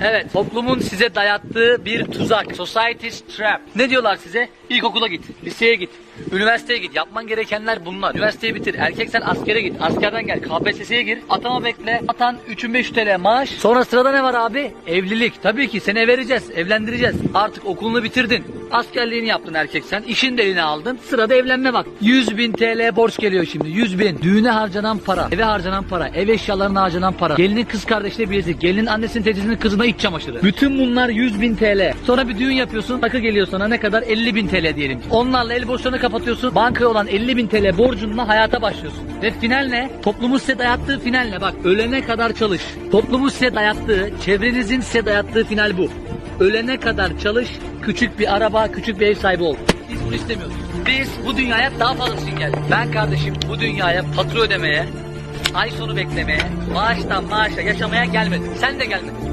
Evet, toplumun size dayattığı bir tuzak. Society's trap. Ne diyorlar size? İlkokula git, liseye git, üniversiteye git. Yapman gerekenler bunlar. Üniversiteyi bitir. Erkek sen askere git. Askerden gel. KPSS'ye gir. Atama bekle. Atan 3500 TL maaş. Sonra sırada ne var abi? Evlilik. Tabii ki seni vereceğiz. Evlendireceğiz. Artık okulunu bitirdin. Askerliğini yaptın erkek sen. İşini de eline aldın. Sırada evlenme bak. 100 bin TL borç geliyor şimdi. 100 bin. Düğüne harcanan para. Eve harcanan para. Ev eşyalarına harcanan para. Gelinin kız kardeşine bilezik. Gelinin annesinin teyzesinin kızına iç çamaşırı. Bütün bunlar 100 bin TL. Sonra bir düğün yapıyorsun. Takı geliyor sana ne kadar? 50 bin TL diyelim. Onlarla el borçlarını kapatıyorsun. Bankaya olan 50 bin TL borcunla hayata başlıyorsun. Ve final ne? Toplumun size dayattığı final ne? Bak ölene kadar çalış. Toplumun size dayattığı, çevrenizin size dayattığı final bu. Ölene kadar çalış, küçük bir araba, küçük bir ev sahibi ol. Biz bunu istemiyoruz. Biz bu dünyaya daha fazlasını geldik. Ben kardeşim bu dünyaya fatura ödemeye, ay sonu beklemeye, maaştan maaşa yaşamaya gelmedim. Sen de gelmedin.